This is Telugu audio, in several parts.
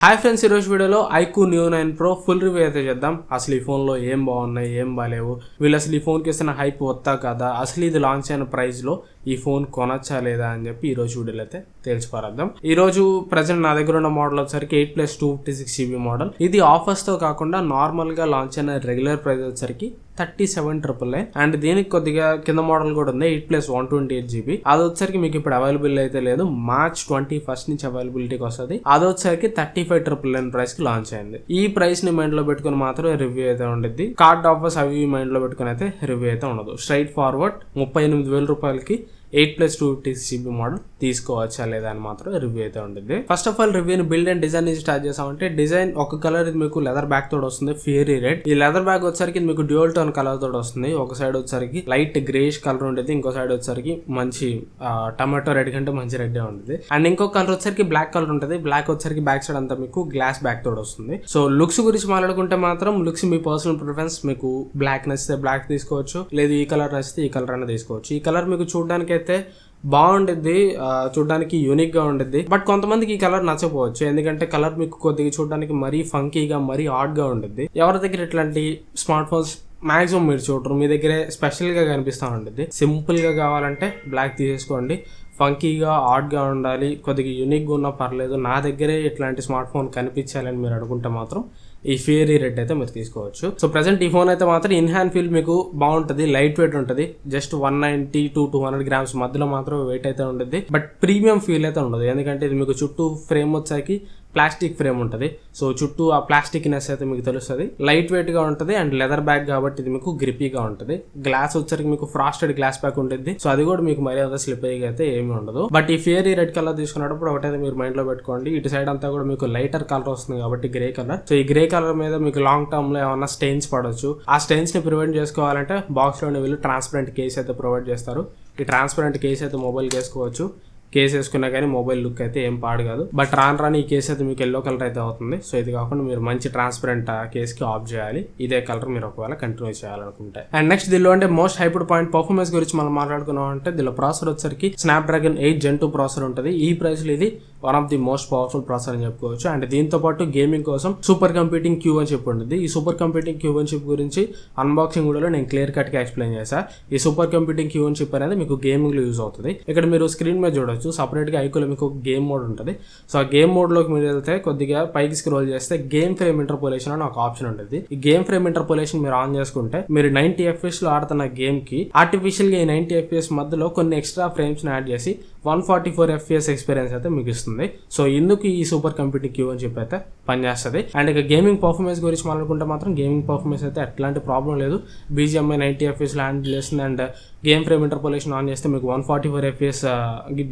హాయ్ ఫ్రెండ్స్ ఈరోజు వీడియోలో iQOO new nine pro full review అయితే చేద్దాం. అసలు ఈ ఫోన్లో ఏం బాగున్నాయి ఏం బాగాలేవు? వీళ్ళు అసలు ఈ ఫోన్కి ఇస్తున్న హైప్ వస్తా కదా? అసలు ఇది లాంచ్ అయిన ప్రైస్లో ఈ ఫోన్ కొనచ్చా లేదా అని చెప్పి ఈ రోజు వీడియోలో అయితే తెలుసుకోరాద్దాం ఈ రోజు ప్రజెంట్ నా దగ్గర ఉన్న మోడల్ వచ్చరికి eight plus two fifty six GB model ఇది ఆఫర్స్తో కాకుండా నార్మల్గా లాంచ్ అయిన రెగ్యులర్ ప్రైస్ వచ్చరికి thirty seven triple A and దీనికి కొద్దిగా కింద మోడల్ కూడా ఉంది eight plus one twenty eight GB. అది వచ్చరికి మీకు ఇప్పుడు అవైలబుల్ అయితే లేదు. మార్చ్ ట్వంటీ ఫస్ట్ నుంచి అవైలబిలిటీకి వస్తుంది. అది వచ్చరికి థర్టీ ఫైవ్ ట్రిపుల్ నైన్ ప్రైస్కి లాంచ్ అయింది. ఈ ప్రైస్ని మైండ్లో పెట్టుకుని మాత్రం రివ్యూ అయితే ఉండేది కార్డ్ ఆఫర్స్ అవి మైండ్లో పెట్టుకుని అయితే రివ్యూ అయితే ఉండదు. స్ట్రైట్ ఫార్వర్డ్ ముప్పై ఎనిమిది వేల రూపాయలకి eight plus two fifty GB model తీసుకోవచ్చా లేదా అని మాత్రం రివ్యూ అయితే ఉంటుంది. ఫస్ట్ ఆఫ్ ఆల్ రివ్యూని బిల్డ్ అండ్ డిజైన్ నుంచి స్టార్ట్ చేసామంటే డిజైన్ ఒక కలర్ ఇది మీకు లెదర్ బ్యాగ్ తోడు వస్తుంది ఫియరీ రెడ్ ఈ లెదర్ బ్యాగ్ వచ్చరికి మీకు డ్యూయల్ టోన్ కలర్ తోడు వస్తుంది. ఒక సైడ్ వచ్చరికి లైట్ గ్రేష్ కలర్ ఉంటుంది ఇంకో సైడ్ వచ్చరికి మంచి టమాటో రెడ్ కంటే మంచి రెడ్ ఉంటుంది. అండ్ ఇంకో కలర్ వచ్చరికి బ్లాక్ కలర్ ఉంటుంది. బ్లాక్ వచ్చరికి బ్యాక్ సైడ్ అంతా మీకు గ్లాస్ బ్యాక్ తోడు వస్తుంది. సో లుక్స్ గురించి మాట్లాడుకుంటే మాత్రం లుక్స్ మీ పర్సనల్ ప్రిఫరెన్స్ మీకు బ్లాక్ నచ్చితే బ్లాక్ తీసుకోవచ్చు. లేదు ఈ కలర్ నచ్చితే ఈ కలర్ అనేది తీసుకోవచ్చు. ఈ కలర్ మీకు చూడడానికి అయితే బాగుండిద్ది చూడడానికి యూనిక్గా ఉండిద్ది. బట్ కొంతమందికి ఈ కలర్ నచ్చపోవచ్చు ఎందుకంటే కలర్ మీకు కొద్దిగా చూడడానికి మరీ ఫంకీగా మరీ ఆడ్గా ఉండిద్ది. ఎవరి దగ్గర ఇట్లాంటి స్మార్ట్ ఫోన్స్ మాక్సిమం మీరు చూడరు. మీ దగ్గరే స్పెషల్గా కనిపిస్తూ ఉంటుంది సింపుల్గా కావాలంటే బ్లాక్ తీసేసుకోండి. ఫంకీగా గా ఉండాలి. కొద్దిగా యూనిక్గా ఉన్నా పర్లేదు. నా దగ్గరే ఇట్లాంటి స్మార్ట్ ఫోన్ కనిపించాలని మీరు అనుకుంటే మాత్రం ఈ ఫియరీ రెడ్ అయితే మీరు తీసుకోవచ్చు. సో ప్రజెంట్ ఈ ఫోన్ అయితే మాత్రం ఇన్ హ్యాండ్ ఫీల్ మీకు బాగుంటుంది లైట్ వెయిట్ ఉంటుంది. Just one ninety to two hundred grams మధ్యలో మాత్రం వెయిట్ అయితే ఉంటుంది. బట్ ప్రీమియం ఫీల్ అయితే ఉండదు. ఎందుకంటే ఇది మీకు చుట్టూ ఫ్రేమ్ వచ్చాకి ప్లాస్టిక్ ఫ్రేమ్ ఉంటుంది. సో చుట్టూ ఆ ప్లాస్టిక్నెస్ అయితే మీకు తెలుస్తుంది. లైట్ వెయిట్గా ఉంటుంది అండ్ లెదర్ బ్యాగ్ కాబట్టి ఇది మీకు గ్రిపీగా ఉంటుంది. గ్లాస్ వచ్చరికి మీకు ఫ్రాస్టెడ్ గ్లాస్ బ్యాక్ ఉంటుంది సో అది కూడా మీకు మరీ అంత స్లిప్ అయితే ఏమీ ఉండదు. బట్ ఈ ఫియరీ రెడ్ కలర్ తీసుకున్నప్పుడు ఒకటైతే మీరు మైండ్లో పెట్టుకోండి. ఇటు సైడ్ అంతా కూడా మీకు లైటర్ కలర్ వస్తుంది కాబట్టి గ్రే కలర్ సో ఈ గ్రే కలర్ మీద మీకు లాంగ్ టర్మ్లో ఏమన్నా స్టెయిన్స్ పడవచ్చు ఆ స్టెయిన్స్ని ప్రివెంట్ చేసుకోవాలంటే బాక్స్లోనే వీళ్ళు ట్రాన్స్పరెంట్ కేస్ అయితే ప్రొవైడ్ చేస్తారు. ఈ ట్రాన్స్పరెంట్ కేస్ అయితే మొబైల్ వేసుకోవచ్చు కేస్ వేసుకున్నా కానీ మొబైల్ లుక్ అయితే ఏం పాడు కాదు. బట్ రాను రాని ఈ కేస్ అయితే మీకు ఎల్లో కలర్ అయితే అవుతుంది. సో ఇది కాకుండా మీరు మంచి ట్రాన్స్పరెంట్ కేసుకి ఆఫ్ చేయాలి. ఇదే కలర్ మీరు ఒకవేళ కంటిన్యూ చేయాలనుకుంటే. అండ్ నెక్స్ట్ దీనిలో అంటే మోస్ట్ హైపుడ్ పాయింట్ పర్ఫార్మెన్స్ గురించి మనం మాట్లాడుకున్నాం అంటే దీనిలో ప్రాసెసర్ వచ్చరికి Snapdragon eight gen two processor ఉంటుంది. ఈ ప్రైస్లో ఇది one of the most powerful processor అని చెప్పుకోవచ్చు. అండ్ దీంతో పాటు గేమింగ్ కోసం సూపర్ కంప్యూటింగ్ క్యూ అని చెప్పి ఉంటుంది. ఈ సూపర్ కంప్యూటింగ్ క్యూ అని చిప్ గురించి అన్బాక్సింగ్ కూడా నేను క్లియర్ కట్గా ఎక్స్ప్లెయిన్ చేశాను ఈ సూపర్ కంప్యూటింగ్ క్యూ అని చిప్ అనేది మీకు గేమింగ్లో యూజ్ అవుతుంది. ఇక్కడ మీరు స్క్రీన్ మీద చూడొచ్చు. సపరేట్గా ఐకోలో మీకు గేమ్ మోడ్ ఉంటుంది. సో ఆ గేమ్ మోడ్లోకి మీరు వెళ్తే కొద్దిగా పైకి స్క్రోల్ చేస్తే గేమ్ ఫ్రేమ్ ఇంటర్పోలేషన్ అని ఒక ఆప్షన్ ఉంటుంది. ఈ గేమ్ ఫ్రేమ్ ఇంటర్పోలేషన్ మీరు ఆన్ చేసుకుంటే మీరు నైన్టీ ఎఫ్ఎస్లో ఆడుతున్న గేమ్కి ఆర్టిఫిషియల్గా ఈ నైన్టీ ఎఫ్ఎస్ మధ్యలో కొన్ని ఎక్స్ట్రా ఫ్రేమ్స్ని యాడ్ చేసి one forty four FPS experience అయితే మీకు ఇస్తుంది సో ఇందుకు ఈ సూపర్ కంప్యూటింగ్ క్యూ అని చెప్పి అయితే పనిచేస్తుంది. అండ్ ఇక గేమింగ్ పర్ఫార్మెన్స్ గురించి మాట్లాడుకుంటే మాత్రం గేమింగ్ పర్ఫార్మెన్స్ అయితే ఎట్లాంటి ప్రాబ్లం లేదు. బీజిఎంఐ నైన్టీ ఎఫ్ఎస్ హ్యాండిల్ చేస్తుంది and game frame interpolation on చేస్తే మీకు one forty four FS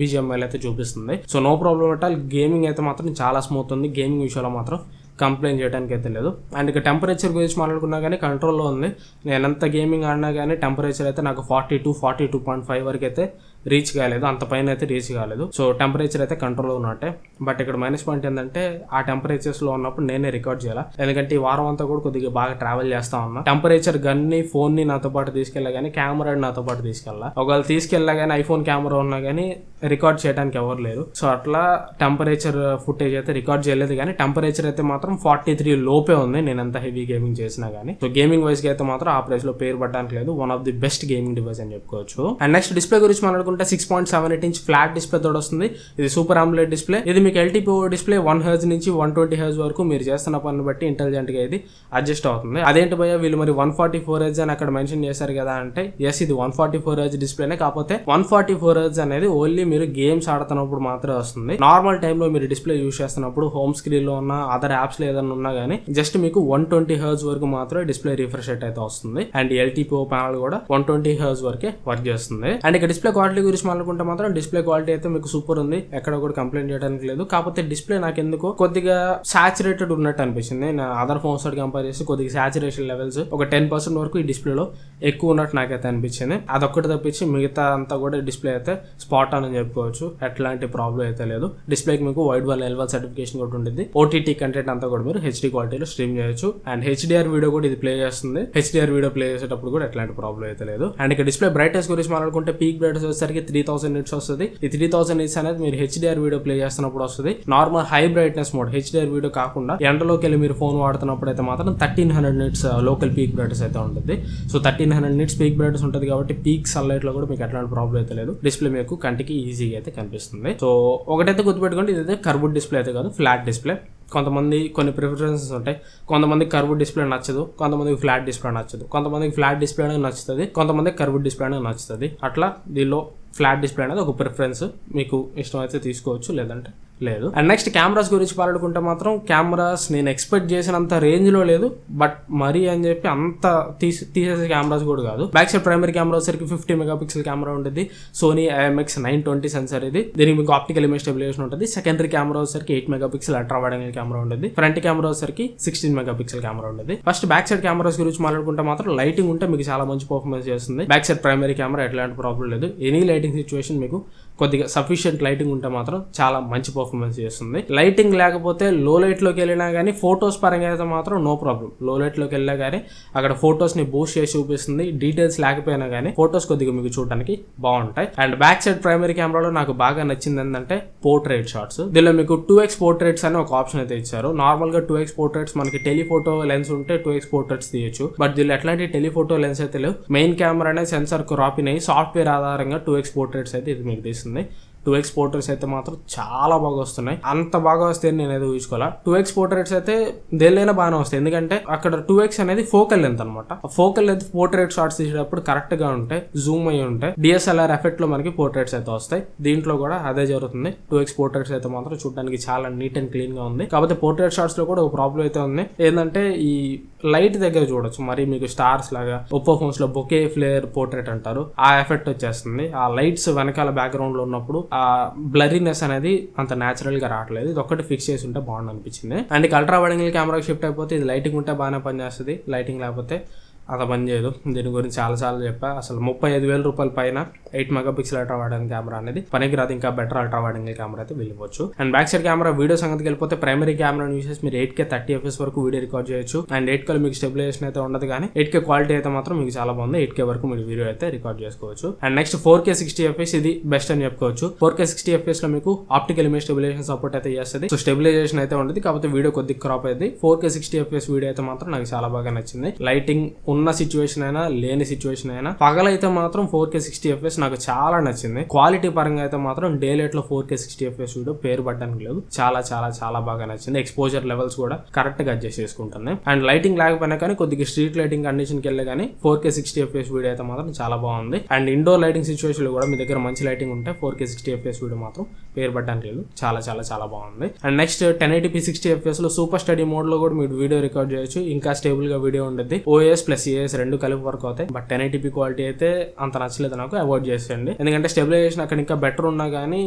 BGMI అయితే చూపిస్తుంది. So no problem at all gaming అయితే మాత్రం చాలా స్మూత్ ఉంది. గేమింగ్ విషయంలో మాత్రం కంప్లైంట్ చేయడానికి అయితే లేదు. అండ్ ఇక టెంపరేచర్ గురించి మాట్లాడుకున్నా కానీ కంట్రోల్లో ఉంది. నేను ఎంత గేమింగ్ ఆడినా కానీ టెంపరేచర్ అయితే నాకు forty two forty two point five వరకు అయితే రీచ్ కాలేదు. అంత పైన అయితే రీచ్ కాలేదు. సో టెంపరేచర్ అయితే కంట్రోల్ ఉన్నట్టే బట్ ఇక్కడ మైనస్ పాయింట్ ఏంటంటే ఆ టెంపరేచర్స్లో ఉన్నప్పుడు నేనే రికార్డ్ చేయాలి? ఎందుకంటే ఈ వారం అంతా కూడా కొద్దిగా బాగా ట్రావెల్ చేస్తా ఉన్నా. టెంపరేచర్ గన్ని ఫోన్ని నాతో పాటు తీసుకెళ్ళా కానీ కెమెరా నాతో పాటు తీసుకెళ్ళా. ఒకవేళ తీసుకెళ్ళా కానీ ఐఫోన్ కెమెరా ఉన్నా కానీ రికార్డ్ చేయడానికి ఎవరు లేరు. సో అట్లా టెంపరేచర్ ఫుటేజ్ అయితే రికార్డ్ చేయలేదు కానీ టెంపరేచర్ అయితే మాత్రం ఫార్టీ త్రీ లోపే ఉంది. నేను ఎంత హెవీ గేమింగ్ చేసినా కానీ సో గేమింగ్ వైస్కి అయితే మాత్రం ఆ ప్రైస్లో పేరు పడడానికి లేదు. One of the best gaming device అని చెప్పుకోవచ్చు. అండ్ నెక్స్ట్ డిస్ప్లే గురించి మాట్లాడుకుంటే six point seven eight inch flat display తోడు వస్తుంది. ఇది సూపర్ ఆమ్లెట్ డిస్ప్లే ఇది మీకు ఎల్టీపీ డిస్ప్లే వన్ హెర్జ్ నుంచి వన్ ట్వంటీ హెర్జ్ వరకు మీరు చేస్తున్న పని బట్టి ఇంటెలిజెంట్గా ఇది అడ్జస్ట్ అవుతుంది. అదేంటి భయ వీళ్ళు మరి వన్ ఫార్టీ ఫోర్ హెర్జ్ అని అక్కడ మెన్షన్ చేశారు కదా అంటే ఎస్ ఇది వన్ ఫార్టీ ఫోర్ హెర్జ్ డిస్ప్లేనే కాకపోతే వన్ ఫార్టీ ఫోర్ హెర్జ్ అనేది ఓన్లీ మీరు గేమ్స్ ఆడుతున్నప్పుడు మాత్రమే వస్తుంది. నార్మల్ టైంలో మీరు డిస్ప్లే యూస్ చేస్తున్నప్పుడు హోమ్ స్క్రీన్లో ఉన్న అదర్ యాప్స్లో ఏదైనా ఉన్నా కానీ జస్ట్ మీకు వన్ ట్వంటీ హెర్జ్ వరకు మాత్రమే డిస్ప్లే రిఫ్రెష్ రేట్ అయితే వస్తుంది. అండ్ ఎల్టీపీఓ ప్యానల్ కూడా వన్ ట్వంటీ హెర్జ్ వరకే వర్క్ చేస్తుంది. అండ్ ఇక డిస్ప్లే క్వాలిటీ గురించి మాట్లాడుకుంటే మాత్రం డిస్ప్లే క్వాలిటీ అయితే మీకు సూపర్ ఉంది. ఎక్కడ కూడా కంప్లైంట్ చేయడానికి లేదు. కాకపోతే డిస్ప్లే నాకు ఎందుకో కొద్దిగా సాచురేటెడ్ ఉన్నట్టు అనిపించింది నా అదర్ ఫోన్స్ తోటి కంపేర్ చేసి కొద్దిగా సాచురేషన్ లెవెల్స్ ఒక టెన్ పర్సెంట్ వరకు ఈ డిస్ప్లేలో ఎక్కువ ఉన్నట్టు నాకైతే అనిపించింది అదొక్కటి తప్పించి మిగతా అంతా కూడా డిస్ప్లే అయితే స్పాట్ అని చెప్పుకోవచ్చు. ఎట్లాంటి ప్రాబ్లం అయితే లేదు. డిస్ప్లేకి మీకు వైడ్ వన్ ఎల్వల్ సర్టిఫికేషన్ కూడా ఉంటుంది ఓటీటీ కంటెంట్ అంతా కూడా మీరు హెచ్డీ క్వాలిటీలో స్ట్రీమ్ చేయొచ్చు. అండ్ హెచ్డిఆర్ వీడియో కూడా ఇది ప్లే చేస్తుంది. హెచ్డిఆర్ వీడియో ప్లే చేసేటప్పుడు కూడా ఎట్లాంటి ప్రాబ్లం అయితే లేదు. అండ్ ఇక డిస్ప్లే బ్రైట్నెస్ గురించి మాట్లాడుకుంటే పీక్ బ్రైట్నెస్ వచ్చేసరికి వచ్చేసరికి త్రీ థౌసండ్ నిట్స్ వస్తుంది. ఈ త్రీ థౌసండ్ నిట్స్ అనేది మీరు హెచ్డిఆర్ వీడియో ప్లే చేస్తున్నప్పుడు వస్తుంది. Normal high brightness mode HDR video కాకుండా ఎండలోకి వెళ్ళి మీరు ఫోన్ వాడుతున్నప్పుడు అయితే మాత్రం thirteen hundred nits local peak brightness అయితే ఉంటుంది. So thirteen hundred nits peak brightness ఉంటుంది కాబట్టి పీక్ సన్లైట్లో కూడా మీకు ఎట్లాంటి ప్రాబ్లం అయితే లేదు. డిస్ప్లే మీకు కంటికి ఈజీగా అయితే కనిపిస్తుంది. సో ఒకటైతే గుర్తుపెట్టుకోండి ఇదైతే కర్బుడ్ డిస్ప్లే అయితే కాదు ఫ్లాట్ డిస్ప్లే కొంతమంది కొన్ని ప్రిఫరెన్సెస్ ఉంటాయి. కొంతమంది కర్వ్ డిస్ప్లే నచ్చదు కొంతమందికి ఫ్లాట్ డిస్ప్లే నచ్చదు కొంతమందికి ఫ్లాట్ డిస్ప్లే అనేది నచ్చుతుంది కొంతమంది కర్వ్ డిస్ప్లే అనేది నచ్చుతుంది. అట్లా దీనిలో ఫ్లాట్ డిస్ప్లే అనేది ఒక ప్రిఫరెన్స్ మీకు ఇష్టం అయితే తీసుకోవచ్చు లేదంటే లేదు. అండ్ నెక్స్ట్ కెమెరాస్ గురించి మాట్లాడుకుంటే మాత్రం కెమెరాస్ నేను ఎక్స్పెక్ట్ చేసినంత రేంజ్లో లేదు బట్ మరీ అని చెప్పి అంత తీసి తీసేసే కెమెరాస్ కూడా కాదు. బ్యాక్ సైడ్ ప్రైమరీ కెమెరా వచ్చరికి ఫిఫ్టీ మెగా పిక్సెల్ కెమెరా ఉంటుంది Sony IMX nine twenty sensor ఇది. దీనికి మీకు ఆప్టికల్ ఇమేజ్ స్టెబిలేషన్ ఉంటుంది. సెకండరీ కెమెరా వచ్చరికి eight megapixel ultra wide angle camera ఉంటుంది ఫ్రంట్ కెమెరా వచ్చరికి సిక్స్టీన్ మెగా పిక్సెల్ కెమెరా ఉంటుంది ఫస్ట్ బ్యాక్ సైడ్ కెమెరాస్ గురించి మాట్లాడుకుంటే మాత్రం లైటింగ్ ఉంటే మీకు చాలా మంచి పర్ఫార్మెన్స్ చేస్తుంది. బ్యాక్ సైడ్ ప్రైమరీ కెమెరా ఎట్లాంటి ప్రాబ్లం లేదు. ఎనీ లైటింగ్ సిచ్యువేషన్ మీకు కొద్దిగా సఫిషియంట్ లైటింగ్ ఉంటే మాత్రం చాలా మంచి పర్ఫార్మెన్స్ చేస్తుంది. లైటింగ్ లేకపోతే లో లైట్లోకి వెళ్ళినా కానీ ఫొటోస్ పరంగా అయితే మాత్రం నో ప్రాబ్లం లో లైట్లోకి వెళ్ళినా కానీ అక్కడ ఫొటోస్ని బూస్ట్ చేసి చూపిస్తుంది. డీటెయిల్స్ లేకపోయినా కానీ ఫొటోస్ కొద్దిగా మీకు చూడడానికి బాగుంటాయి. అండ్ బ్యాక్ సైడ్ ప్రైమరీ కెమెరాలో నాకు బాగా నచ్చింది ఏంటంటే పోర్ట్రేట్ షాట్స్ దీనిలో మీకు టూ ఎక్స్ పోర్ట్రేట్స్ అని ఒక ఆప్షన్ అయితే ఇచ్చారు. నార్మల్గా టూ ఎక్స్ పోర్ట్రేట్స్ మనకి టెలిఫోటో లెన్స్ ఉంటే టూ ఎక్స్ పోర్ట్రేట్స్ తీయొచ్చు. బట్ దీనిలో ఎట్లాంటి టెలిఫోటో లెన్స్ అయితే లేవు. మెయిన్ కెమెరా అనే సెన్సార్ క్రాపిన్ సాఫ్ట్వేర్ ఆధారంగా టూ ఎక్స్ పోర్ట్రేట్స్ అయితే ఇది మీకు తీస్తుంది. içerisinde. టూ ఎక్స్ పోర్ట్రేట్స్ అయితే మాత్రం చాలా బాగా వస్తున్నాయి. అంత బాగా వస్తే నేను ఏదో ఊహించుకోవాలా? టూ ఎక్స్ పోర్ట్రేట్స్ అయితే దేనిలైనా బాగానే వస్తాయి. ఎందుకంటే అక్కడ టూ ఎక్స్ అనేది ఫోకల్ లెంత్ అనమాట ఫోకల్ లెంత్ పోర్ట్రేట్ షాట్స్ తీసేటప్పుడు కరెక్ట్గా ఉంటాయి జూమ్ అయ్యి ఉంటాయి. డిఎస్ఎల్ఆర్ ఎఫెక్ట్లో మనకి పోర్ట్రేట్స్ అయితే వస్తాయి. దీంట్లో కూడా అదే జరుగుతుంది. టూ ఎక్స్ పోర్ట్రేట్స్ అయితే మాత్రం చూడడానికి చాలా నీట్ అండ్ క్లీన్గా ఉంది. కాకపోతే పోర్ట్రేట్ షాట్స్లో కూడా ఒక ప్రాబ్లం అయితే ఉంది. ఏంటంటే ఈ లైట్ దగ్గర చూడొచ్చు. మరి మీకు స్టార్స్ లాగా ఒప్పో ఫోన్స్లో బొకే ఫ్లేయర్ పోర్ట్రేట్ అంటారు. ఆ ఎఫెక్ట్ వచ్చేస్తుంది. ఆ లైట్స్ వెనకాల బ్యాక్గ్రౌండ్లో ఉన్నప్పుడు ఆ బ్లరీనెస్ అనేది అంత న్యాచురల్గా రావట్లేదు. ఇది ఒక్కటి ఫిక్స్ చేసి ఉంటే బాగుంది అనిపించింది. అండ్ అల్ట్రా వైడ్ యాంగిల్ కెమెరాకి షిఫ్ట్ అయిపోతే ఇది లైటింగ్ ఉంటే బాగానే పనిచేస్తుంది. లైటింగ్ లేకపోతే అంత పని చేయదు. దీని గురించి చాలాసార్లు చెప్పా. అసలు ముప్పై ఐదు వేల రూపాయల పైన eight megapixel ultra wide camera అనేది పనికి రాదు ఇంకా బెటర్ అల్ట్రా వైడ్ కెమెరా అయితే వెళ్ళిపోవచ్చు. And back side camera video సంగతికి వెళ్ళిపోతే ప్రైమరీ కెమెరా యూసెస్ మీరు ఎయిట్ కే థర్టీ ఎఫ్ఎస్ వరకు వీడియో రికార్డ్ చేయొచ్చు. అండ్ ఎయిట్ కే మీకు స్టెబిలైజేషన్ అయితే ఉండదు కానీ ఎయిట్ కే క్వాలిటీ అయితే మాత్రం మీకు చాలా బాగుంది. ఎయిట్ కే వరకు మీరు వీడియో అయితే రికార్డ్ చేసుకోవచ్చు. And next four K sixty FS ఇది బెస్ట్ అని చెప్పుకోవచ్చు. ఫోర్ కే సిక్స్టీ ఎఫ్ఎస్లో మీకు ఆప్టికల్ ఇమేజ్ స్టెబిలైజేషన్ సపోర్ట్ అయితే చేస్తుంది. సో స్టెబిలైజేషన్ అయితే ఉండదు. కాకపోతే వీడియో కొద్దిగా క్రాప్ అయింది four K sixty FS video అయితే మాత్రం నాకు చాలా బాగా నచ్చింది. లైటింగ్ ఉన్న ఉన్న సిచ్యువేషన్ అయినా లేని సిచ్యువేషన్ అయినా పగలైతే మాత్రం ఫోర్ కే సిక్స్టీ ఎఫ్ఎస్ నాకు చాలా నచ్చింది. క్వాలిటీ పరంగా అయితే మాత్రం డే లైట్లో four K sixty FS video పేరు పడ్డానికి లేదు. చాలా చాలా చాలా బాగా నచ్చింది. ఎక్స్పోజర్ లెవెల్స్ కూడా కరెక్ట్గా అడ్జస్ట్ చేసుకుంటుంది అండ్ లైటింగ్ లేకపోయినా కానీ కొద్దిగా స్ట్రీట్ లైటింగ్ కండిషన్కి వెళ్ళే కానీ four K sixty FS video అయితే మాత్రం చాలా బాగుంది. అండ్ ఇండోర్ లైటింగ్ సిచ్యువేషన్లో కూడా మీ దగ్గర మంచి లైటింగ్ ఉంటే four K sixty FS video మాత్రం పేరు పడ్డానికి లేదు. చాలా చాలా చాలా బాగుంది. And next ten eighty sixty ఎఫ్ఎస్లో super steady మోడ్లో కూడా మీరు వీడియో రికార్డ్ చేయొచ్చు. ఇంకా స్టేబుల్గా వీడియో ఉండేది ఓఎస్ ప్లస్ సిఎస్ రెండు కలిపి వర్క్ అవుతాయి. బట్ టెన్ ఎయిటీపీ క్వాలిటీ అయితే అంత నచ్చలేదు నాకు అవాయిడ్ చేసేయండి. ఎందుకంటే స్టెబిలైజేషన్ అక్కడ ఇంకా బెటర్ ఉన్నా కానీ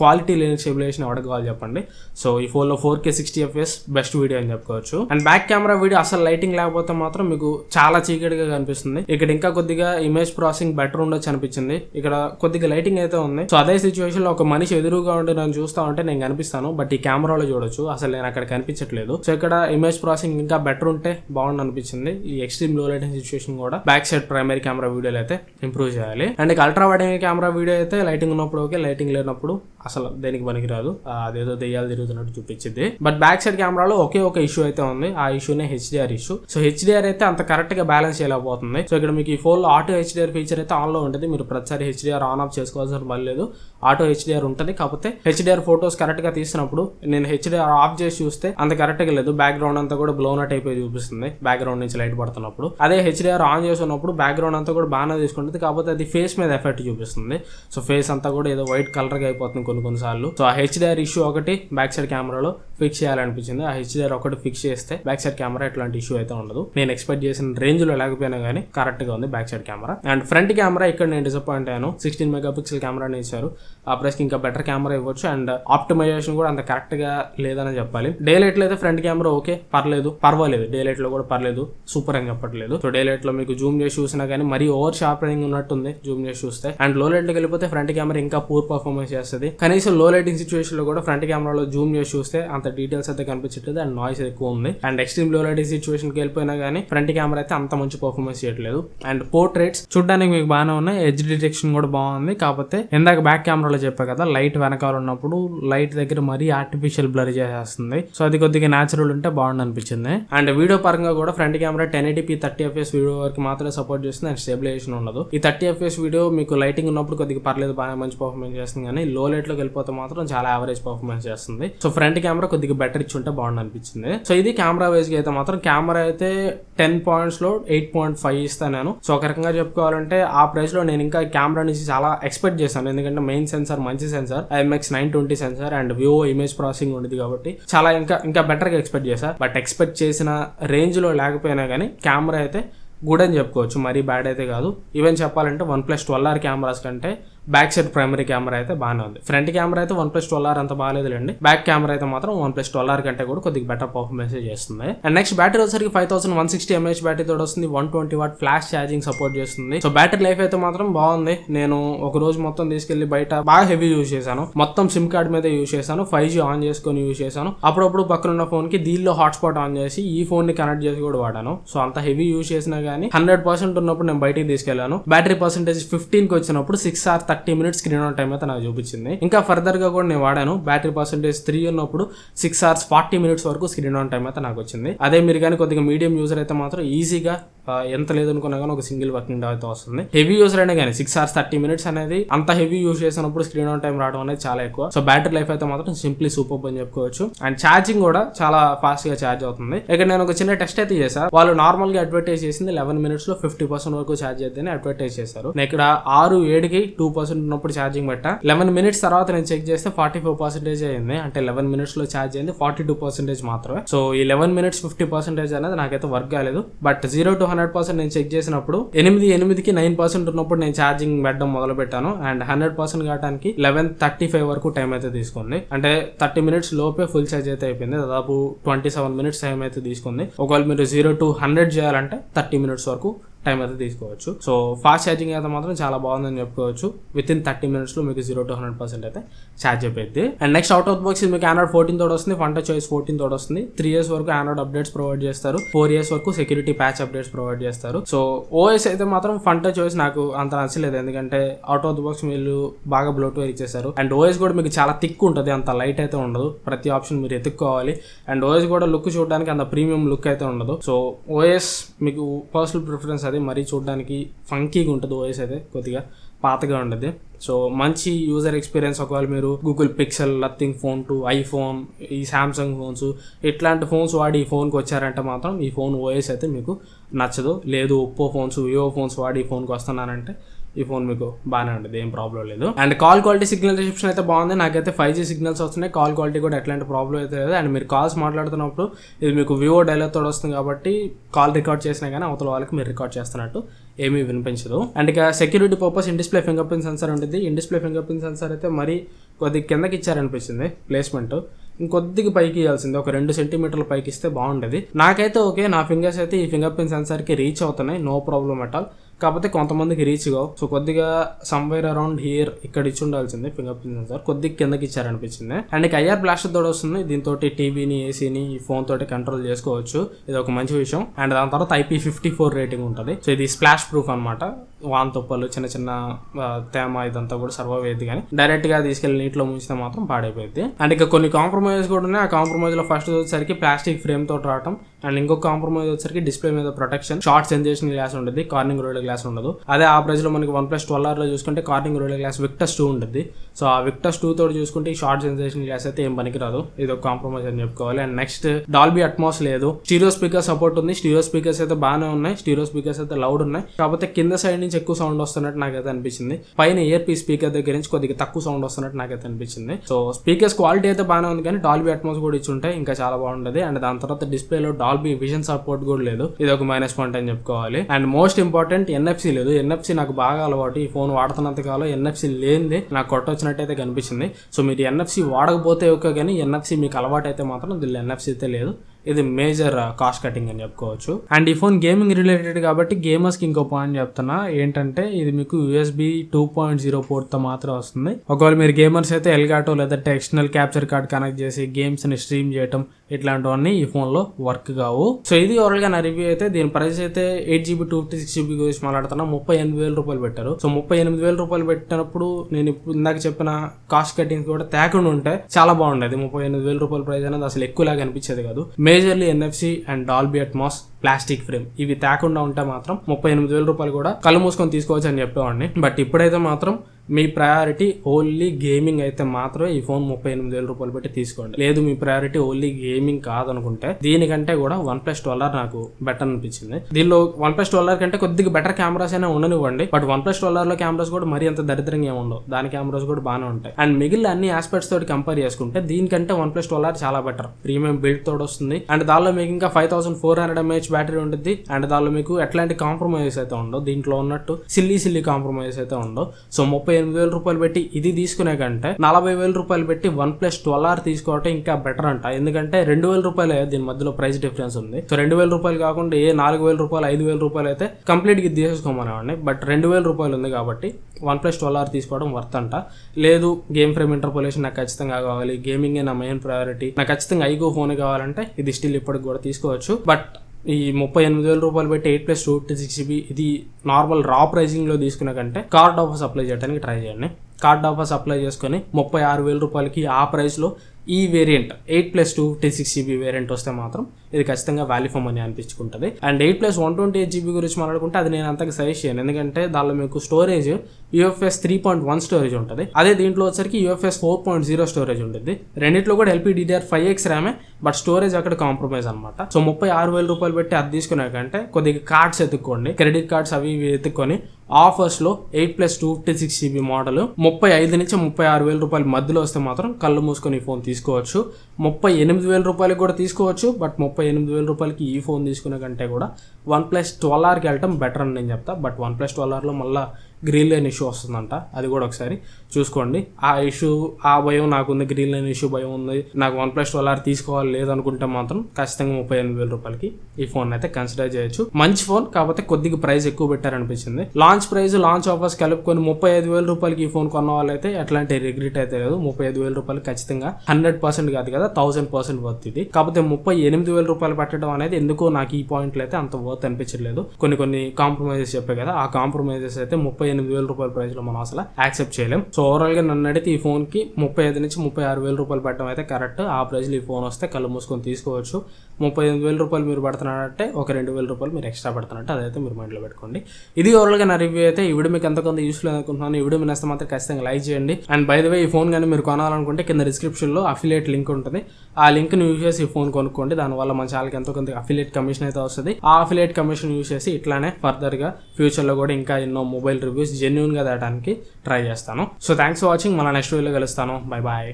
క్వాలిటీ లేని స్టెబిలైజేషన్ ఎవరికి కావాలి చెప్పండి. సో ఈ ఫోన్లో four K sixty FS best video అని చెప్పుకోవచ్చు. అండ్ బ్యాక్ కెమెరా వీడియో అసలు లైటింగ్ లేకపోతే మాత్రం మీకు చాలా చీకటిగా కనిపిస్తుంది. ఇక్కడ ఇంకా కొద్దిగా ఇమేజ్ ప్రాసెసింగ్ బెటర్ ఉండొచ్చు అనిపించింది. ఇక్కడ కొద్దిగా లైటింగ్ అయితే ఉంది. సో అదే సిచ్యువేషన్లో ఒక మనిషి ఎదురుగా ఉండి నన్ను చూస్తా ఉంటే నేను కనిపిస్తాను. బట్ ఈ కెమెరాలో చూడొచ్చు. అసలు నేను అక్కడ కనిపించట్లేదు. సో ఇక్కడ ఇమేజ్ ప్రాసెసింగ్ ఇంకా బెటర్ ఉంటే బాగుంది అనిపించింది. ఈ ఎక్స్ట్రీమ్లో లైటింగ్ సిచ్యువేషన్ కూడా బ్యాక్ సైడ్ ప్రైమరీ కెమెరా వీడియోలు అయితే ఇంప్రూవ్ చేయాలి. అండ్ ఇక అల్ట్రా వైడ్ కెమెరా వీడియో అయితే లైటింగ్ ఉన్నప్పుడు ఓకే లైటింగ్ లేనప్పుడు అసలు దేనికి పనికిరాదు. అదేదో దెయ్యాలు తిరుగుతున్నట్టు చూపించింది. బట్ బ్యాక్ సైడ్ కెమెరాలో ఒకే ఒక ఇష్యూ అయితే ఉంది. ఆ ఇష్యూనే హెచ్డిఆర్ ఇష్యూ సో హెచ్డిఆర్ అయితే అంత కరెక్ట్గా బ్యాలెన్స్ చేయలేకపోతుంది. సో ఇక్కడ మీకు ఈ ఫోన్లో ఆటో హెచ్డిఆర్ ఫీచర్ అయితే ఆన్లో ఉంటుంది. మీరు ప్రతిసారి హెచ్డిఆర్ ఆన్ ఆఫ్ చేసుకోవాల్సిన పని లేదు. ఆటో హెచ్డిఆర్ ఉంటుంది. కాకపోతే హెచ్డిఆర్ ఫోటోస్ కరెక్ట్గా తీసినప్పుడు నేను హెచ్డిఆర్ ఆఫ్ చేసి చూస్తే అంత కరెక్ట్గా లేదు. బ్యాక్గ్రౌండ్ అంతా కూడా బ్లోనట్ అయిపోయి చూపిస్తుంది. బ్యాక్గ్రౌండ్ నుంచి లైట్ పడుతున్నప్పుడు. అదే హెచ్డిఆర్ ఆన్ చేసినప్పుడు బ్యాక్గ్రౌండ్ అంతా కూడా బాగానే తీసుకుంటుంది. కాకపోతే అది ఫేస్ మీద ఎఫెక్ట్ చూపిస్తుంది. సో ఫేస్ అంతా కూడా ఏదో వైట్ కలర్గా అయిపోతుంది. కొన్ని కొన్నిసార్లు సో ఆ హెచ్డిఆర్ ఇష్యూ ఒకటి బ్యాక్ సైడ్ కెమెరాలో ఫిక్స్ చేయాలనిపించింది. ఆ హెచ్డిఆర్ ఒకటి ఫిక్స్ చేస్తే బ్యాక్ సైడ్ కెమెరా ఎట్లాంటి ఇష్యూ అయితే ఉండదు. నేను ఎక్స్పెక్ట్ చేసిన రేంజ్లో లేకపోయినా కానీ కరెక్ట్గా ఉంది back side camera and front camera ఇక్కడ నేను డిసప్పాయింట్ అయ్యాను. సిక్స్టీన్ మెగా పిక్సెల్ కెమెరాని ఇచ్చారు. ఆ ప్రైస్ ఇంకా బెటర్ కెమెరా ఇవ్వచ్చు. అండ్ ఆప్టిమైజేషన్ కూడా అంత కరెక్ట్గా లేదని చెప్పాలి. డే లైట్లో అయితే ఫ్రంట్ కెమెరా ఓకే పర్లేదు. పర్వాలేదు. డే లైట్లో కూడా పర్లేదు. సూపర్ అని చెప్పట్లేదు. సో డే లైట్లో మీకు జూమ్ చేసి చూసినా కానీ మరీ ఓవర్ షార్పనింగ్ ఉన్నట్టుంది జూమ్ చేసి చూస్తే. అండ్లో లైట్లోకి వెళ్ళిపోతే ఫ్రంట్ కెమెరా ఇంకా పూర్ పర్ఫార్మెన్స్ చేస్తుంది. కనీసం లో లైటింగ్ సిచ్యువేషన్లో కూడా ఫ్రంట్ కెమెరాలో జూమ్ చేసి చూస్తే అంత డీటెయిల్స్ అయితే కనిపించట్లేదు అండ్ నాయిస్ ఎక్కువ ఉంది. అండ్ ఎక్స్ట్రీమ్లో లైటింగ్ సిచ్యువేషన్కి వెళ్ళిపోయినా కానీ ఫ్రంట్ కెమెరా అయితే అంత మంచి పర్ఫార్మెన్స్ చేయట్లేదు. అండ్ పోర్ట్రేట్స్ చూడడానికి మీకు బాగానే ఉన్నాయి. ఎడ్జ్ డిటెక్షన్ కూడా బాగుంది. కాకపోతే ఇందాక బ్యాక్ కెమెరాలో చెప్పా కదా లైట్ వెనకాల ఉన్నప్పుడు లైట్ దగ్గర మరీ ఆర్టిఫిషియల్ బ్లర్ చేసేస్తుంది. సో అది కొద్దిగా న్యాచురల్ ఉంటే బాగుంది అనిపించింది. అండ్ వీడియో పరంగా కూడా front camera ten eighty P thirty FS video వరకు మాత్రమే సపోర్ట్ చేస్తుంది. అండ్ స్టెబిలైజేషన్ ఉండదు. ఈ థర్టీ ఎఫ్ఎస్ వీడియో మీకు లైటింగ్ ఉన్నప్పుడు కొద్దిగా పర్లేదు బాగా మంచి పర్ఫార్మెన్స్ చేస్తుంది. కానీ లో లైట్ లోకి వెళ్ళిపోతే మాత్రం చాలా యావరేజ్ పర్ఫార్మెన్స్ చేస్తుంది. సో ఫ్రంట్ కెమెరా కొద్దిగా బెటర్ ఇచ్చి ఉంటే బాగుంది అనిపించింది సో ఇది కెమెరా వైజ్ అయితే మాత్రం కెమెరా అయితే టెన్ పాయింట్స్లో ఎయిట్ పాయింట్ ఫైవ్ ఇస్తాను. నేను సో ఒక రకంగా చెప్పుకోవాలంటే ఆ ప్రైస్లో నేను ఇంకా కెమెరా నుంచి చాలా ఎక్స్పెక్ట్ చేశాను. ఎందుకంటే మెయిన్ సెన్సార్ మంచి sensor IMX nine twenty sensor and Vivo image processing ఉండేది కాబట్టి చాలా ఇంకా ఇంకా బెటర్గా ఎక్స్పెక్ట్ చేశారు బట్ ఎక్స్పెక్ట్ చేసిన రేంజ్లో లేకపోయినా కానీ కెమెరా అయితే గుడ్ అని చెప్పుకోవచ్చు. మరీ బ్యాడ్ అయితే కాదు. ఈవెన్ చెప్పాలంటే one plus twelve R cameras కంటే బ్యాక్ సైడ్ ప్రైమరీ కెమెరా అయితే బాగానే ఉంది. ఫ్రంట్ కెమెరా అయితే వన్ ప్లస్ ట్వెల్వ్ ఆర్ అంత బాగాలేదులేండి బ్యాక్ కెమెరా అయితే మాత్రం వన్ ప్లస్ ట్వెల్వ్ ఆర్ కంటే కూడా కొద్దిగా బెటర్ పర్ఫార్మెన్స్ చేస్తుంది. అండ్ నెక్స్ట్ బ్యాటరీ వచ్చరికి five thousand one sixty mAh battery తోటి వస్తుంది. One twenty watt flash charging support చేస్తుంది. సో బ్యాటరీ లైఫ్ అయితే మాత్రం బాగుంది. నేను ఒక రోజు మొత్తం తీసుకెళ్ళి బయట బాగా హెవీ యూజ్ చేశాను. మొత్తం సిమ్ కార్డ్ మీద యూజ్ చేశాను. ఫైవ్ జీ ఆన్ చేసుకొని యూజ్ చేశాను. అప్పుడప్పుడు పక్కన ఉన్న ఫోన్కి దీనిలో హాట్స్పాట్ ఆన్ చేసి ఈ ఫోన్ని కనెక్ట్ చేసి కూడా వాడాను. సో అంత హెవీ యూజ్ చేసినా గానీ హండ్రెడ్ పర్సెంట్ ఉన్నప్పుడు నేను బయటికి తీసుకెళ్ళాను బ్యాటరీ పర్సెంటేజ్ ఫిఫ్టీన్కి వచ్చినప్పుడు six hour thirty minutes screen on time అయితే నాకు చూపించింది. ఇంకా ఫర్దర్గా కూడా నేను వాడాను. బ్యాటరీ పర్సెంటేజ్ త్రీ ఉన్నప్పుడు సిక్స్ అవర్స్ ఫార్టీ మినిట్స్ వరకు స్క్రీన్ ఆన్ టైం అయితే నాకు వచ్చింది. అదే మీరు కానీ కొద్దిగా మీడియం యూజర్ అయితే మాత్రం ఈజీగా ఎంత లేదనుకున్నా కానీ ఒక సింగిల్ వర్కింగ్ డే అయితే వస్తుంది. హెవీ యూజర్ అయినా కానీ సిక్స్ అవర్స్ థర్టీ మినిట్స్ అనేది అంత హెవీ యూజ్ చేసినప్పుడు స్క్రీన్ ఆన్ టైం రావడం అనేది చాలా ఎక్కువ. సో బ్యాటరీ లైఫ్ అయితే మాత్రం సింప్లీ సూపర్ అని చెప్పుకోవచ్చు. అండ్ ఛార్జింగ్ కూడా చాలా ఫాస్ట్గా ఛార్జ్ అవుతుంది. ఇక్కడ నేను ఒక చిన్న టెస్ట్ అయితే చేశాను వాళ్ళు నార్మల్గా అడ్వర్టైజ్ చేసింది లెవెన్ మినిట్స్లో ఫిఫ్టీ పర్సెంట్ వరకు ఛార్జ్ చేద్దని అడ్వర్టైజ్ చేశారు. నేను ఇక్కడ ఆరు ఏడుకి టూ పర్సెంట్ ఉన్నప్పుడు ఛార్జింగ్ పెట్టా. లెవెన్ మినిట్స్ తర్వాత నేను చెక్ చేస్తే ఫార్టీ ఫోర్ పర్సెంటేజ్ అయింది. అంటే లెవెన్ మినిట్స్లో ఛార్జ్ అయింది. ఫార్టీ టూ పర్సెంటేజ్ మాత్రమే. సో ఈ లెవెన్ మినిట్స్ ఫిఫ్టీ పర్సెంటేజ్ అనేది నాకైతే వర్క్ కాలేదు. But zero to hundred percent నేను చెక్ చేసినప్పుడు ఎనిమిది ఎనిమిదికి నైన్ పర్సెంట్ ఉన్నప్పుడు నేను ఛార్జింగ్ పెట్టడం మొదలు పెట్టాను అండ్ హండ్రెడ్ పర్సెంట్ కావడానికి లెవెన్ థర్టీ ఫైవ్ వరకు టైం అయితే తీసుకుంది. అంటే థర్టీ మినిట్స్ లోపే ఫుల్ ఛార్జ్ అయితే అయిపోయింది. దాదాపు ట్వంటీ సెవెన్ మినిట్స్ టైం అయితే తీసుకుంది. ఒకవేళ మీరు జీరో టు హండ్రెడ్ చేయాలంటే థర్టీ మినిట్స్ వరకు టైం అయితే తీసుకోవచ్చు. సో ఫాస్ట్ ఛార్జింగ్ అయితే మాత్రం చాలా బాగుందని చెప్పుకోవచ్చు. విత్ ఇన్ థర్టీ మినిట్స్లో మీకు జీరో టు హండ్రెడ్ పర్సెంట్ అయితే ఛార్జ్ అయిపోయింది and next out of box మీకు ఆండ్రాయిడ్ ఫోర్టీన్ తోడు వస్తుంది ఫంట చాయిస్ ఫోర్టీన్ తోడు వస్తుంది. త్రీ ఇయర్స్ వరకు ఆండ్రాయిడ్ అప్డేట్స్ ప్రొవైడ్ చేస్తారు. ఫోర్ ఇయర్స్ వరకు సెక్యూరిటీ ప్యాచ్ అప్డేట్స్ ప్రొవైడ్ చేస్తారు. సో ఓఎస్ అయితే మాత్రం ఫంట చాయిస్ నాకు అంత నచ్చలేదు. ఎందుకంటే అవుట్ ఆఫ్ ద బాక్స్ వీళ్ళు బాగా బ్లోట్వేర్ ఇచ్చేసారు అండ్ ఓఎస్ కూడా మీకు చాలా థిక్ ఉంటుంది అంత లైట్ అయితే ఉండదు. ప్రతి ఆప్షన్ మీరు ఎత్తుక్కోవాలి. అండ్ ఓఎస్ కూడా లుక్ చూడడానికి అంత ప్రీమియం లుక్ అయితే ఉండదు. సో ఓఎస్ మీకు పర్సనల్ ప్రిఫరెన్స్ అది మరీ చూడడానికి ఫంకీగా ఉంటుంది ఓఎస్ అయితే కొద్దిగా పాతగా ఉండదు సో మంచి యూజర్ ఎక్స్పీరియన్స్ ఒకవేళ మీరు Google Pixel Nothing phone two iPhone ఈ సామ్సంగ్ ఫోన్స్ ఇట్లాంటి ఫోన్స్ వాడి ఈ ఫోన్కి వచ్చారంటే మాత్రం ఈ ఫోన్ ఓఎస్ అయితే మీకు నచ్చదు. లేదు ఒప్పో ఫోన్స్ వివో ఫోన్స్ వాడి ఈ ఫోన్కి వస్తున్నానంటే ఈ ఫోన్ మీకు బాగానే ఉండదు ఏం ప్రాబ్లం లేదు. And call quality signal reception అయితే బాగుంది. నాకైతే ఫైవ్ జీ సిగ్నల్స్ వస్తున్నాయి. కాల్ క్వాలిటీ కూడా ఎట్లాంటి ప్రాబ్లం అయితే లేదు. అండ్ మీరు కాల్స్ మాట్లాడుతున్నప్పుడు ఇది మీకు వివో డైలాగ్ తోడు వస్తుంది కాబట్టి కాల్ రికార్డ్ చేసినా కానీ అవతల వాళ్ళకి మీరు రికార్డ్ చేస్తున్నట్టు ఏమీ వినిపించదు. అండ్ ఇక security purpose in display fingerprint sensor ఉంటుంది. In display fingerprint sensor అయితే మరి కొద్దిగా కిందకి ఇచ్చారనిపించింది ప్లేస్మెంట్ ఇంకొద్దిగా పైకి ఇవ్వాల్సింది. ఒక రెండు సెంటీమీటర్ల పైకి ఇస్తే బాగుండేది. నాకైతే ఓకే నా ఫింగర్స్ అయితే ఈ ఫింగర్ ప్రింట్ సెన్సర్కి రీచ్ అవుతున్నాయి. నో ప్రాబ్లం అట్ ఆల్ కాకపోతే కొంతమందికి రీచ్ కావు. సో కొద్దిగా సమ్వేర్ అరౌండ్ హియర్ ఇక్కడ ఇచ్చి ఉండాల్సింది ఫింగర్ ప్రింట్ సెన్సార్ కొద్దిగా కిందకి ఇచ్చారనిపించింది. అండ్ ఇక ఐఆర్ బ్లాస్టర్ తోడు వస్తుంది. దీంతో టీవీని ఏసీని ఈ ఫోన్ తోటి కంట్రోల్ చేసుకోవచ్చు. ఇది ఒక మంచి విషయం. అండ్ దాని తర్వాత ఐపీ ఫిఫ్టీ ఫోర్ రేటింగ్ ఉంటుంది. సో ఇది స్ప్లాష్ ప్రూఫ్ అనమాట వాన్ తుప్పలు చిన్న చిన్న తేమ ఇదంతా కూడా సర్వైవ్ అయ్యింది కానీ డైరెక్ట్గా తీసుకెళ్ళి నీటిలో ముంచితే మాత్రం పాడైపోయింది. అండ్ ఇక కొన్ని కాంప్రమైజ్ కూడా ఉన్నాయి. ఆ కాంప్రమైజ్లో ఫస్ట్ వచ్చేసరికి ప్లాస్టిక్ ఫ్రేమ్ తోటి రావటం అండ్ ఇంకొక కాంప్రమైజ్ వచ్చేసరికి డిస్ప్లే మీద ప్రొటెక్షన్ షార్ట్ సెన్సేషన్ గ్లాస్ ఉంటుంది కార్నింగ్ రోడ్ గ్లాస్ ఉండదు. అదే ఆ ప్రైస్లో మనకి వన్ ప్లస్ ట్వెల్వ్లో చూసుకుంటే Corning road glass Victus two ఉంటుంది. సో ఆ విక్టస్ టూ తోటి చూసుకుంటే ఈ షార్ట్ సెన్సేషన్ గ్లాస్ అయితే ఏం పనికిరాదు. ఇది ఒక కాంప్రమైజ్ అని చెప్పుకోవాలి. అండ్ నెక్స్ట్ డాల్బీ అట్మాస్ లేదు. స్టీరియో స్పీకర్ సపోర్ట్ ఉంది. స్టీరియో స్పీకర్స్ అయితే బాగానే ఉన్నాయి. స్టీరియో స్పీకర్స్ అయితే లౌడ్ ఉన్నాయి. కాకపోతే కింద సైడ్ నుంచి ఎక్కువ సౌండ్ వస్తున్నట్టు నాకైతే అనిపించింది. పైన ఇయర్ పీ స్పీకర్ దగ్గర నుంచి కొద్దిగా తక్కువ సౌండ్ వస్తున్నట్టు నాకైతే అనిపించింది. సో స్పీకర్స్ క్వాలిటీ అయితే బాగానే ఉంది కానీ డాల్బీ అట్మాస్ కూడా ఇచ్చి ఉంటే ఇంకా చాలా బాగుంటుంది అండ్ దాని తర్వాత డిస్ప్లేలో డాల్బీ విజన్ సపోర్ట్ కూడా లేదు. ఇది ఒక మైనస్ పాయింట్ అని చెప్పుకోవాలి. అండ్ మోస్ట్ ఇంపార్టెంట్ ఎన్ఎఫ్సి లేదు. ఎన్ఎఫ్సి నాకు బాగా అలవాటు. ఈ ఫోన్ వాడుతున్నంత కాలం ఎన్ఎఫ్సి లేనిది నాకు కొట్టొచ్చినట్టయితే కనిపించింది. సో మీరు ఎన్ఎఫ్సి వాడకపోతే ఓకే కానీ ఎన్ఎఫ్సి మీకు అలవాటు అయితే మాత్రం దీనిలో ఎన్ఎఫ్సి అయితే లేదు. ఇది మేజర్ కాస్ట్ కటింగ్ అని చెప్పుకోవచ్చు. అండ్ ఈ ఫోన్ గేమింగ్ రిలేటెడ్ కాబట్టి గేమర్స్కి ఇంకో పాయింట్ చెప్తున్నా. ఏంటంటే ఇది మీకు యూఎస్బి టూ పాయింట్ జీరో పోర్ట్తో మాత్రం వస్తుంది. ఒకవేళ మీరు గేమర్స్ అయితే ఎల్గాటో లేదంటే ఎక్స్టర్నల్ క్యాప్చర్ కార్డ్ కనెక్ట్ చేసి గేమ్స్ని స్ట్రీమ్ చేయటం ఇట్లాంటివన్నీ ఈ ఫోన్లో వర్క్ కావు. సో ఇది ఓవరాల్గా నా రివ్యూ అయితే దీని ప్రైస్ అయితే eight GB two fifty six GB గురించి మాట్లాడుతున్నా. ముప్పై ఎనిమిది వేల రూపాయలు పెట్టారు. సో ముప్పై ఎనిమిది వేల రూపాయలు పెట్టినప్పుడు నేను ఇప్పుడు ఇందాక చెప్పిన కాస్ట్ కటింగ్ కూడా తేకుండా ఉంటే చాలా బాగుండేది. ముప్పై ఎనిమిది వేల రూపాయల ప్రైస్ అనేది అసలు ఎక్కువలాగా అనిపించేది కాదు. Majorly NFC and Dolby Atmos plastic frame. ఇవి తేకుండా ఉంటే మాత్రం ముప్పై ఎనిమిది వేల రూపాయలు కూడా కళ్ళు మూసుకొని తీసుకోవచ్చు అని చెప్పేవాడిని. బట్ ఇప్పుడైతే మాత్రం మీ ప్రయారిటీ ఓన్లీ గేమింగ్ అయితే మాత్రమే ఈ ఫోన్ ముప్పై ఎనిమిది వేల రూపాయలు పెట్టి తీసుకోండి. లేదు మీ ప్రయారిటీ ఓన్లీ గేమింగ్ కాదనుకుంటే దీనికంటే కూడా వన్ ప్లస్ ట్వెల్వ్ నాకు బెటర్ అనిపించింది. దీనిలో వన్ ప్లస్ ట్వెల్వ్ కంటే కొద్దిగా బెటర్ కెమెరాస్ అయినా ఉండనివ్వండి. బట్ వన్ ప్లస్ ట్వెల్వ్లో కెమెరాస్ కూడా మరీ అంత దరిద్రంగా ఏమి ఉండవు. దాని కెమెరాస్ కూడా బాగానే ఉంటాయి. అండ్ మిగిలిన అన్ని ఆస్పెక్ట్స్ తోటి కంపేర్ చేసుకుంటే దీనికంటే వన్ ప్లస్ ట్వెల్వ్ చాలా బెటర్. ప్రీమియం బిల్డ్ తోడు వస్తుంది. అండ్ దానిలో మీకు ఇంకా five thousand four hundred mAh battery ఉంటుంది అండ్ దానిలో మీకు ఎట్లాంటి కాంప్రమైజెస్ అయితే ఉండవు దీంట్లో ఉన్నట్టు సిల్లీ సిల్లీ కాంప్రమైజెస్ అయితే ఉండవు సో ముప్పై ఎనిమిది వేల రూపాయలు పెట్టి ఇది తీసుకునే కంటే నలభై వేల రూపాయలు పెట్టి వన్ ప్లస్ ట్వెల్వ్ ఆర్ తీసుకోవటం ఇంకా బెటర్ అంట. ఎందుకంటే రెండు వేల రూపాయలే దీని మధ్యలో ప్రైస్ డిఫరెన్స్ ఉంది. సో రెండు వేల రూపాయలు కాకుండా ఏ నాలుగు వేల రూపాయలు ఐదు వేల రూపాయలు అయితే కంప్లీట్గా తీసేసుకోమనేవాడిని. బట్ రెండు వేల రూపాయలు ఉంది కాబట్టి వన్ ప్లస్ ట్వెల్వ్ ఆర్ తీసుకోవడం వర్త్ అంట. లేదు గేమ్ ఫ్రేమ్ ఇంటర్పోలేషన్ నాకు ఖచ్చితంగా కావాలి. గేమింగ్ నా మెయిన్ ప్రయారిటీ నాకు ఖచ్చితంగా ఐగో ఫోన్ కావాలంటే ఇది స్టిల్ ఇప్పటికి కూడా తీసుకోవచ్చు. బట్ ఈ ముప్పై ఎనిమిది వేల రూపాయలు పెట్టి eight plus two six GB ఇది నార్మల్ రా ప్రైజింగ్లో తీసుకునే కంటే కార్డ్ ఆఫర్స్ అప్లై చేయడానికి ట్రై చేయండి. కార్డ్ ఆఫర్స్ అప్లై చేసుకొని ముప్పై ఆరు వేల రూపాయలకి ఆ ప్రైస్లో ఈ variant eight plus two fifty six GB variant వస్తే మాత్రం ఇది ఖచ్చితంగా వాల్యూ ఫోమ్ అని అనిపించుకుంటుంది. And eight plus one twenty eight GB గురించి మాట్లాడుకుంటే అది నేను అంతగా సజెస్ట్ చేయను. ఎందుకంటే దానిలో మీకు storage UFS three point one storage ఉంటుంది. అదే దీంట్లో వచ్చరికి UFS four point zero storage ఉంటుంది. రెండిట్లో కూడా ఎల్పీడీఆర్ ఫైవ్ ఎక్స్ ర్యామే బట్ స్టోరేజ్ అక్కడ కాంప్రమైజ్ అనమాట సో ముప్పై ఆరు వేల రూపాయలు పెట్టి అది తీసుకునే కంటే కొద్దిగా కార్డ్స్ ఎత్తుక్కోండి. క్రెడిట్ కార్డ్స్ అవి ఇవి ఎత్తుక్కొని ఆఫర్స్లో eight plus two fifty six GB model ముప్పై ఐదు నుంచి ముప్పై ఆరు వేల రూపాయల మధ్యలో వస్తే మాత్రం కళ్ళు మూసుకొని ఫోన్ తీసుకు తీసుకోవచ్చు. ముప్పై ఎనిమిది వేల రూపాయలకి కూడా తీసుకోవచ్చు బట్ ముప్పై ఎనిమిది వేల రూపాయలకి ఈ ఫోన్ తీసుకునే కంటే కూడా వన్ ప్లస్ ట్వెల్వ్ ఆర్కి వెళ్ళటం బెటర్ అని నేను చెప్తా. బట్ వన్ ప్లస్ ట్వెల్వ్ ఆర్లో మళ్ళీ గ్రీన్ లైన్ ఇష్యూ వస్తుందంట. అది కూడా ఒకసారి చూసుకోండి. ఆ ఇష్యూ ఆ భయం నాకుంది గ్రీన్ లైన్ ఇష్యూ భయం ఉంది. నాకు వన్ ప్లస్ ట్వెల్వ్ ఆర్ తీసుకోవాలి లేదనుకుంటే మాత్రం ఖచ్చితంగా ముప్పై ఎనిమిది వేల రూపాయలకి ఈ ఫోన్ అయితే కన్సిడర్ చేయొచ్చు. మంచి ఫోన్ కాకపోతే కొద్దిగా ప్రైస్ ఎక్కువ పెట్టారనిపించింది. లాంచ్ ప్రైస్ లాంచ్ ఆఫర్స్ కలుపుకొని ముప్పై ఐదు వేల రూపాయలకి ఈ ఫోన్ కొన్న వాళ్ళైతే ఎట్లాంటి రిగ్రెట్ అయితే లేదు. ముప్పై ఐదు వేల రూపాయలు ఖచ్చితంగా హండ్రెడ్ పర్సెంట్ కాదు కదా థౌసండ్ పర్సెంట్ వర్త్ ఇది. కాకపోతే ముప్పై ఎనిమిది వేల రూపాయలు పెట్టడం అనేది ఎందుకో నాకు ఈ పాయింట్లు అయితే అంత వర్త్ అనిపించట్లేదు. కొన్ని కొన్ని కాంప్రమైజెస్ చెప్పే కదా ఆ కాంప్రమైజెస్ అయితే ముప్పై ఎనిమిది వేల రూపాయల ప్రైస్లో మనం అసలు యాక్సెప్ట్ చేయలేం. సో ఓవరాల్గా నన్ను అడిగితే ఈ ఫోన్కి ముప్పై ఐదు నుంచి ముప్పై ఆరు వేల రూపాయలు పెట్టడం అయితే కరెక్ట్ ఆ ప్రైస్లో ఈ ఫోన్ వస్తే కళ్ళు మూసుకొని తీసుకోవచ్చు. ముప్పై ఎనిమిది వేల రూపాయలు మీరు పెడుతున్నారంటే ఒక రెండు వేల రూపాయలు మీరు ఎక్స్ట్రా పెడుతున్నట్టు అదైతే మీరు మైండ్లో పెట్టుకోండి. ఇది ఓవరాల్గా నా రివ్యూ అయితే. ఈ వీడియో మీకు ఎంత కొంత యూస్ఫుల్ అనుకుంటున్నాను ఈ వీడియో మీ నచ్చితే మాత్రం ఖచ్చితంగా లైక్ చేయండి. అండ్ బై ద వే ఈ ఫోన్ కానీ మీరు కొనాలనుకుంటే కింద డిస్క్రిప్షన్లో అఫిలియేట్ లింక్ ఉంటుంది. ఆ లింక్ని యూజ్ చేసి ఫోన్ కొనుక్కోండి. దానివల్ల మన ఛానల్కి ఎంతో కొంత అఫిలియేట్ కమిషన్ అయితే వస్తుంది. ఆ అఫిలియేట్ కమిషన్ యూజ్ చేసి ఇట్లానే ఫర్దర్గా ఫ్యూచర్లో కూడా ఇంకా ఎన్నో మొబైల్ రివ్యూస్ జెన్యున్గా తేయడానికి ట్రై చేస్తాను. సో థ్యాంక్స్ ఫర్ వాచింగ్ మన నెక్స్ట్ వీడియోలో కలుస్తాను. Bye bye